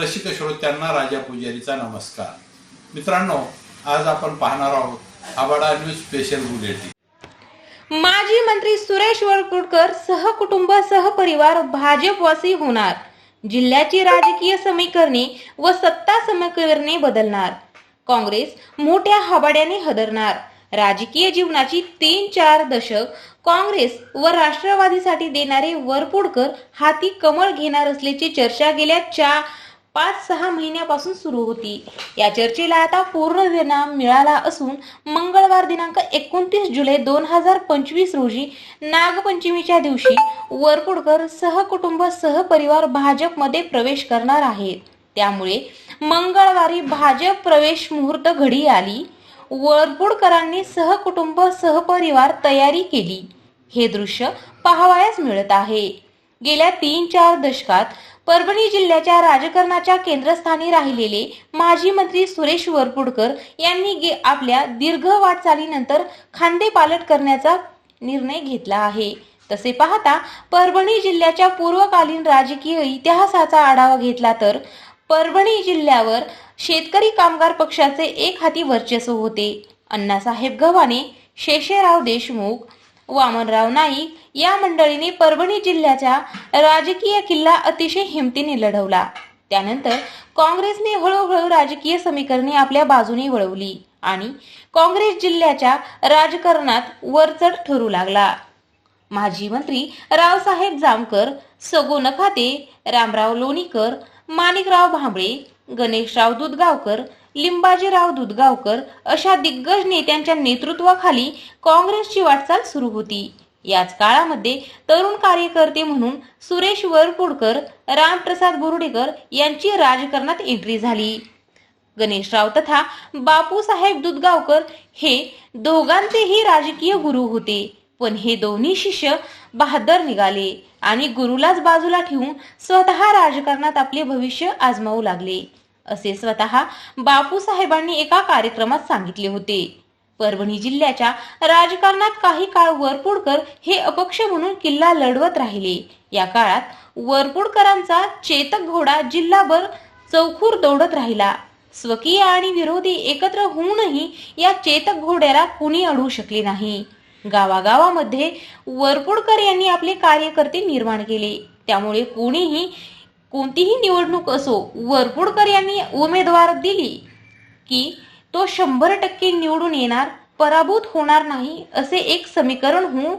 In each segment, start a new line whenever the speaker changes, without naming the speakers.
रसिक श्रोत्यांना राजा पुजारीचा नमस्कार. मित्रांनो आज आपण पाहणार आहोत आबाडा न्यूज स्पेशल बुलेटिन.
माजी मंत्री सुरेश वरपुडकर सहकुटुंब सहपरिवार भाजपवासी होणार. जिल्ह्याची राजकीय समीकरणे व सत्ता समीकरणे बदलणार. काँग्रेस मोठ्या हबाड्याने हदरणार. राजकीय जीवनाची तीन चार दशक काँग्रेस व राष्ट्रवादीसाठी देणारे वरपुडकर हाती कमळ घेणार असल्याची चर्चा गेल्या चार पाच सहा महिन्यापासून सुरू होती. या चर्चेला आता पूर्ण विराम मिळाला असून मंगळवार दिनांक एकोणतीस जुलै दोन हजार पंचवीस रोजी नागपंचमीच्या दिवशी वरपुडकर सहकुटुंब सहपरिवार भाजपमध्ये प्रवेश करणार आहेत. त्यामुळे मंगळवारी भाजप प्रवेश मुहूर्त घडी आली. वरपुडकरांनी सहकुटुंब सहपरिवार तयारी केली. हे दृश्य पाहावयास मिळत आहे. गेल्या तीन चार दशकात परभणी जिल्ह्याच्या राजकारणाच्या केंद्रस्थानी राहिलेले माजी मंत्री सुरेश वरपुडकर यांनी गे आपल्या दीर्घ वाटचालीनंतर खांदेपालट करण्याचा निर्णय घेतला आहे. तसे पाहता परभणी जिल्ह्याच्या पूर्वकालीन राजकीय इतिहासाचा आढावा घेतला तर परभणी जिल्ह्यावर शेतकरी कामगार पक्षाचे एक हाती वर्चस्व होते. अण्णासाहेब गव्हाणे शेषेराव देशमुख वामनराव नाईक या मंडळीने परभणी जिल्ह्याचा राजकीय किल्ला अतिशय हिमतीने लढवला. त्यानंतर काँग्रेसने हळूहळू राजकीय समीकरणे आपल्या बाजूने वळवली आणि काँग्रेस जिल्ह्याच्या राजकारणात वरचढ ठरू लागला. माजी मंत्री रावसाहेब जामकर सगो नखाते रामराव लोणीकर माणिकराव भांबळे गणेशराव दुधगावकर लिंबाजीराव दुधगावकर अशा दिग्गज नेत्यांच्या नेतृत्वाखाली काँग्रेसची वाटचाल सुरू होती. याच काळामध्ये तरुण कार्यकर्ते म्हणून सुरेश वरपुडकर रामप्रसाद बोर्डेकर यांची राजकारणात एंट्री झाली. गणेशराव तथा बापूसाहेब दुधगावकर हे दोघांचेही राजकीय गुरु होते पण हे दोन्ही शिष्य बहादर निघाले आणि गुरुलाच बाजूला ठेवून स्वतः राजकारणात आपले भविष्य आजमावू लागले. असे स्वतः बापूसाहेबांनी एका कार्यक्रमात सांगितले होते. परभणी जिल्ह्याच्या राजकारणात काही काळ वरपुडकर हे अपक्ष म्हणून किल्ला लढवत राहिले. या काळात वरपुडकरांचा चेतक घोडा जिल्हाभर चौखूर दौडत राहिला. स्वकीय आणि विरोधी एकत्र होऊनही या चेतक घोड्याला कुणी अडवू शकले नाही. गावागावामध्ये वरपुडकर यांनी आपले कार्यकर्ते निर्माण केले. त्यामुळे कोणीही कोणतीही निवडणूक असो वरपुडकर यांनी उमेदवार दिली की तो शंभर टक्के निवडून येणार पराभूत होणार नाही असे एक समीकरण होऊन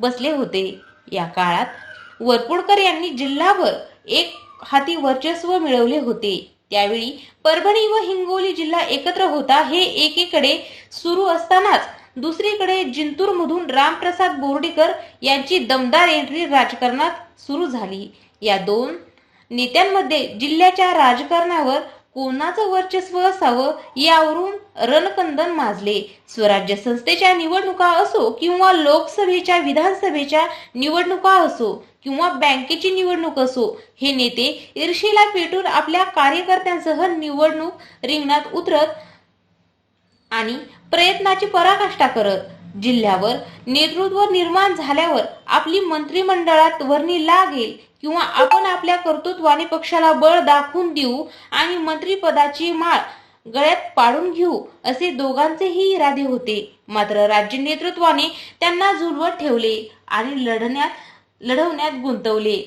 बसले होते. या काळात वरपुडकर यांनी जिल्हाभर एक हाती वर्चस्व मिळवले होते. त्यावेळी परभणी व हिंगोली जिल्हा एकत्र होता हे एकीकडे सुरू असतानाच दुसरीकडे जिंतूरमधून रामप्रसाद बोर्डीकर यांची दमदार एंट्री राजकारणात सुरू झाली. या दोन नेत्यांमध्ये जिल्ह्याच्या राजकारणावर कोणाचं वर्चस्व असावं यावरून रणकंदन माजले. स्वराज्य संस्थेच्या निवडणुका असो किंवा लोकसभेच्या विधानसभेच्या निवडणुका असो किंवा बँकेची निवडणूक असो हे नेते ईर्षेला पेटून आपल्या कार्यकर्त्यांसह निवडणूक रिंगणात उतरत आणि प्रयत्नाची पराकाष्ठा करत जिल्ह्यावर नेतृत्व निर्माण झाल्यावर आपली मंत्रिमंडळात वर्णी लागेल किंवा आपण आपल्या कर्तृत्वाने पक्षाला बळ दाखवून देऊ आणि मंत्रीपदाची माळ गळ्यात पाडून घेऊ असे दोघांचेही इरादे होते. मात्र राज्य नेतृत्वाने त्यांना झुलवत ठेवले आणि लढण्यात लढवण्यात गुंतवले.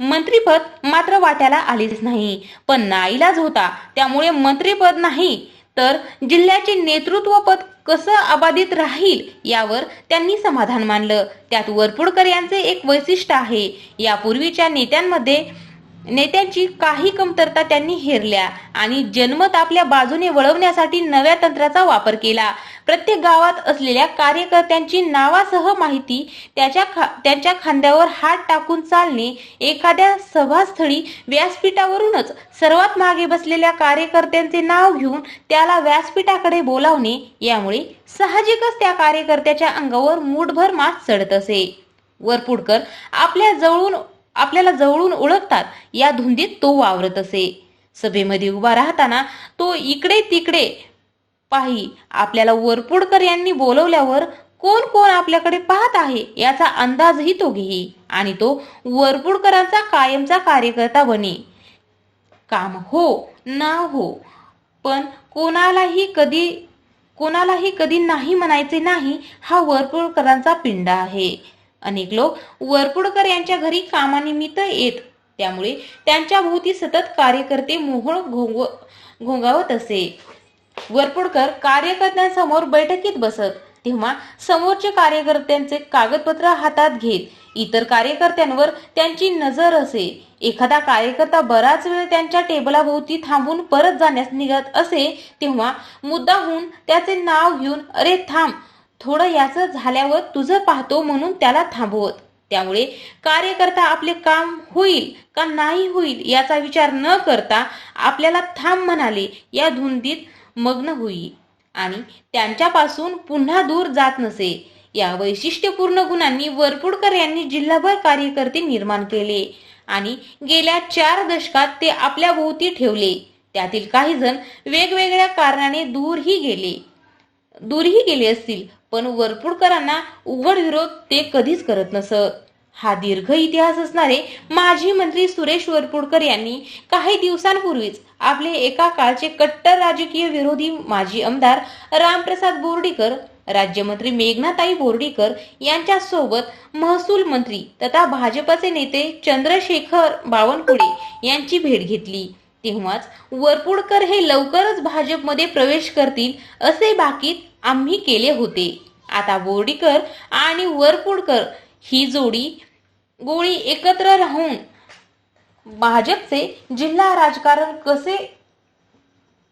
मंत्रीपद मात्र वाट्याला आलेच नाही. पण नाईलाज होता त्यामुळे मंत्रीपद नाही तर जिल्ह्याचे नेतृत्वपद कसं अबाधित राहील यावर त्यांनी समाधान मानलं. त्यात वरपुडकर यांचे एक वैशिष्ट्य आहे. यापूर्वीच्या नेत्यांमध्ये नेत्यांची काही कमतरता त्यांनी हेरल्या आणि जनमत आपल्या बाजूने वळवण्यासाठी नव्या तंत्राचा वापर केला. प्रत्येक गावात असलेल्या कार्यकर्त्यांची नावासह माहिती त्याच्या खा त्यांच्या खांद्यावर हात टाकून चालणे एखाद्या सभास्थळी व्यासपीठावरूनच सर्वात मागे बसलेल्या कार्यकर्त्यांचे नाव घेऊन त्याला व्यासपीठाकडे बोलावणे यामुळे साहजिकच त्या कार्यकर्त्याच्या अंगावर मूठभर मात चढत असे. वरपुडकर आपल्या जवळून आपल्याला जवळून ओळखतात या धुंदीत तो वावरत असे. सभेमध्ये उभा राहताना तो इकडे तिकडे पाही आपल्याला वरपुडकर यांनी बोलवल्यावर कोण कोण आपल्याकडे पाहत आहे याचा अंदाजही तो घेई आणि तो वरपुडकरांचा कायमचा कार्यकर्ता बने. काम हो ना हो पण कोणालाही कधी कोणालाही कधी नाही म्हणायचे नाही हा वरपुडकरांचा पिंडा आहे. अनेक लोक वरपुडकर यांच्या घरी कामानिमित्त येत त्यामुळे त्यांच्या भोवती सतत कार्यकर्ते मोहळ घोंग घोंगावत असे. वरपुडकर कार्यकर्त्यांसमोर बैठकीत बसत. तेव्हा समोरचे कार्यकर्त्यांचे कागदपत्र हातात घेत इतर कार्यकर्त्यांवर त्यांची नजर असे. एखादा कार्यकर्ता बराच वेळ त्यांच्या टेबलाभोवती थांबून परत जाण्यास निघत असे. तेव्हा मुद्दाहून त्याचे नाव घेऊन अरे थांब थोडं याचं झाल्यावर तुझं पाहतो म्हणून त्याला थांबवत. त्यामुळे कार्यकर्ता आपले काम होईल का नाही होईल याचा विचार न करता आपल्याला थांब म्हणाले. या धुंदीत मग्न होई आणि त्यांच्यापासून पुन्हा दूर जात नसे. या वैशिष्ट्यपूर्ण गुणांनी वरपुडकर यांनी जिल्हाभर कार्यकर्ते निर्माण केले आणि गेल्या चार दशकात ते आपल्या भोवती ठेवले. त्यातील काही जण वेगवेगळ्या कारणाने दूरही गेले. दूरही गेले असतील पण वरपुडकरांना उघड विरोध ते कधीच करत नसत. हा दीर्घ इतिहास असणारे माजी मंत्री सुरेश वरपुडकर यांनी काही दिवसांपूर्वीच आपले एका काळचे कट्टर राजकीय विरोधी माजी आमदार रामप्रसाद बोर्डीकर राज्यमंत्री मेघनाताई बोर्डीकर यांच्यासोबत महसूल मंत्री तथा भाजपचे नेते चंद्रशेखर बावनकुळे यांची भेट घेतली. तेव्हाच वरपुडकर हे लवकरच भाजपमध्ये प्रवेश करतील असे बाकीत आम्ही केले होते. आता बोर्डीकर आणि वरपुडकर ही जोडी गोळी एकत्र राहून भाजपचे जिल्हा राजकारण कसे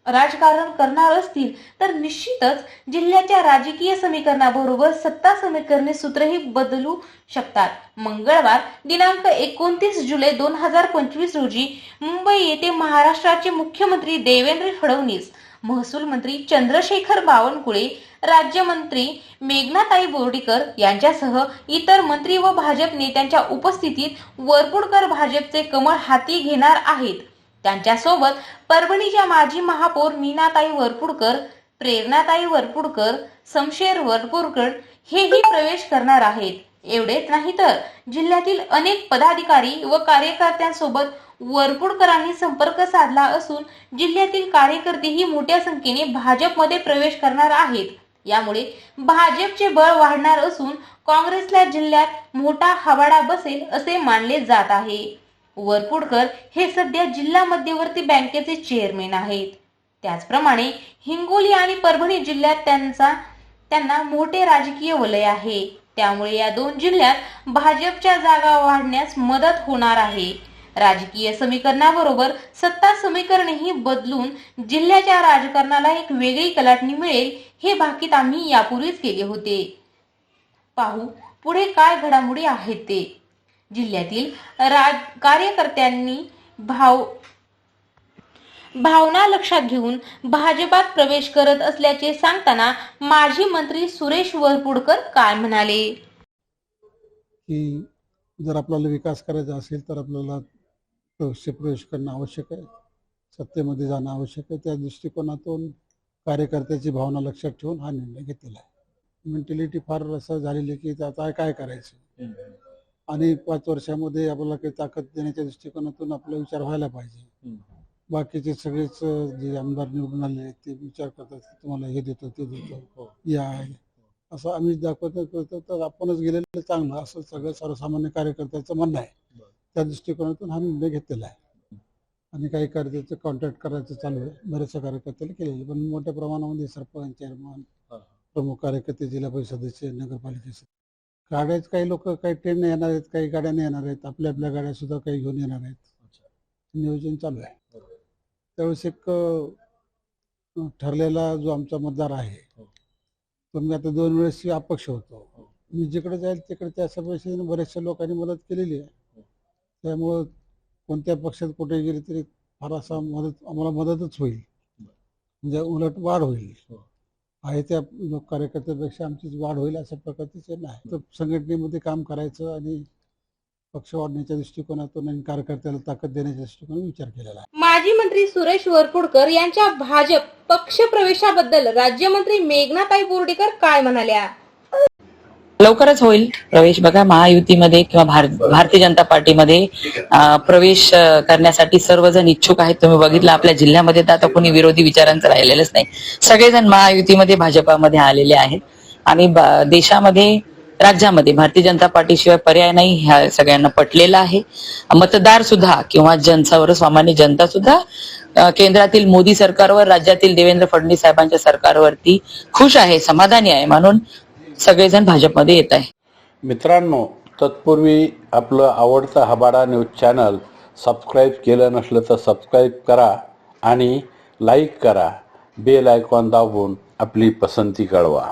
राजकारण करणार असतील? तर निश्चितच जिल्ह्याच्या राजकीय समीकरणाबरोबर सत्ता समीकरणे सूत्रही बदलू शकतात. मंगळवार दिनांक एकोणतीस जुलै दोन हजार पंचवीस रोजी मुंबई येथे महाराष्ट्राचे मुख्यमंत्री देवेंद्र फडणवीस महसूल मंत्री चंद्रशेखर बावनकुळे राज्यमंत्री मेघनाताई बोर्डीकर यांच्यासह इतर मंत्री व भाजप नेत्यांच्या उपस्थितीत वरपुडकर भाजपचे कमळ हाती घेणार आहेत. त्यांच्यासोबत परभणीच्या माजी महापौर मीनाताई वरपुडकर प्रेरणाताई वरपुडकर शमशेर वरपुडकर हेही प्रवेश करणार आहेत. एवढेच नाही तर जिल्ह्यातील अनेक पदाधिकारी व कार्यकर्त्यांसोबत वरपुडकरांनी संपर्क साधला असून जिल्ह्यातील कार्यकर्तेही मोठ्या संख्येने भाजपमध्ये प्रवेश करणार आहेत. यामुळे भाजपचे बळ वाढणार असून काँग्रेसला जिल्ह्यात मोठा हवाडा बसेल असे मानले जात आहे. वरपुडकर हे सध्या जिल्हा मध्यवर्ती बँकेचे चेअरमॅन आहेत. त्याचप्रमाणे हिंगोली आणि परभणी जिल्ह्यात त्यांचा त्यांना मोठे राजकीय वलय आहे. त्यामुळे या दोन जिल्ह्यात भाजपच्या जागा वाढण्यास मदत होणार आहे. राजकीय समीकरणाबरोबर सत्ता समीकरणही बदलून जिल्ह्याच्या राजकारणाला एक वेगळी कलाटणी मिळेल हे भाकीत आम्ही यापूर्वीच केले होते. पाहू पुढे काय घडामोडी आहेत ते. जिल्ह्यातील राज कार्यकर्त्यांनी भाव भावना लक्षात घेऊन भाजपात प्रवेश करत असल्याचे सांगताना माजी मंत्री सुरेश वरपुडकर काय म्हणाले?
की जर आपल्याला विकास करायचा असेल तर आपल्याला प्रवेश प्रवेश करणं आवश्यक आहे. सत्तेमध्ये जाणं आवश्यक आहे. त्या दृष्टिकोनातून कार्यकर्त्याची भावना लक्षात ठेवून हा निर्णय घेतलेला आहे. मेंटॅलिटी फार असं झालेली आहे की आता काय करायचं? आणि पाच वर्षामध्ये आपल्याला काही ताकद देण्याच्या दृष्टिकोनातून आपला विचार व्हायला पाहिजे. बाकीचे सगळेच जे आमदार निवडून आले आहेत ते विचार करतात तुम्हाला हे देतो ते देतो या असं आम्ही दाखवत करतो तर आपणच गेलेलं चांगलं. असं सगळं सर्वसामान्य कार्यकर्त्याचं म्हणणं आहे. त्या दृष्टिकोनातून हा निर्णय घेतलेला आहे. आणि काही कार्यकर्ते कॉन्टॅक्ट करायचं चालू आहे. बऱ्याचशा कार्यकर्त्याला केलेले पण मोठ्या प्रमाणामध्ये सरपंच चेअरमन प्रमुख कार्यकर्ते जिल्हा परिषद सदस्य नगरपालिकेचे गाड्याच काही लोक काही ट्रेनने येणार आहेत काही गाड्याने येणार आहेत. आपल्या आपल्या गाड्या सुद्धा काही घेऊन येणार आहेत. नियोजन चालू आहे. त्यावेळेस एक ठरलेला जो आमचा मतदार आहे तो मी आता दोन वेळेस अपक्ष होतो. मी जिकडे जाईल तिकडे त्या सभेशी बऱ्याचशा लोकांनी मदत केलेली आहे. त्यामुळं कोणत्या पक्षात कुठे गेले तरी फार असा मदत आम्हाला मदतच होईल. म्हणजे उलट वाढ होईल. आहे त्या लोक कार्यकर्त्यापेक्षा आमची वाढ होईल अशा प्रकारचे आहे तर संघटनेमध्ये काम करायचं आणि पक्ष वाढण्याच्या दृष्टिकोनातून आणि कार्यकर्त्याला ताकद देण्याच्या दृष्टिकोनातून विचार केलेला आहे.
माजी मंत्री सुरेश वरपुडकर यांच्या भाजप पक्ष प्रवेशाबद्दल राज्यमंत्री मेघनाताई बोर्डीकर काय म्हणाल्या?
लवकरच होईल. प्रवेश बघा महायुतीमध्ये किंवा भारतीय जनता पार्टीमध्ये प्रवेश करण्यासाठी सर्वजण इच्छुक आहेत. तुम्ही बघितलं आपल्या जिल्ह्यामध्ये तर आता कोणी विरोधी विचारांचं राहिलेलंच नाही. सगळेजण महायुतीमध्ये भाजपामध्ये आलेले आहेत. आणि देशामध्ये राज्यामध्ये भारतीय जनता पार्टीशिवाय पर्याय नाही ह्या सगळ्यांना पटलेला आहे. मतदार सुद्धा किंवा जनसावर सामान्य जनता सुद्धा केंद्रातील मोदी सरकारवर राज्यातील देवेंद्र फडणवीस साहेबांच्या सरकारवरती खुश आहे समाधानी आहे. म्हणून सगळेजण भाजपमध्ये येत आहे.
मित्रांनो तत्पूर्वी आपलं आवडतं हबाडा न्यूज चॅनल सबस्क्राईब केलं नसलं तर सबस्क्राईब करा आणि लाईक करा. बेल आयकॉन दाबून आपली पसंती कळवा.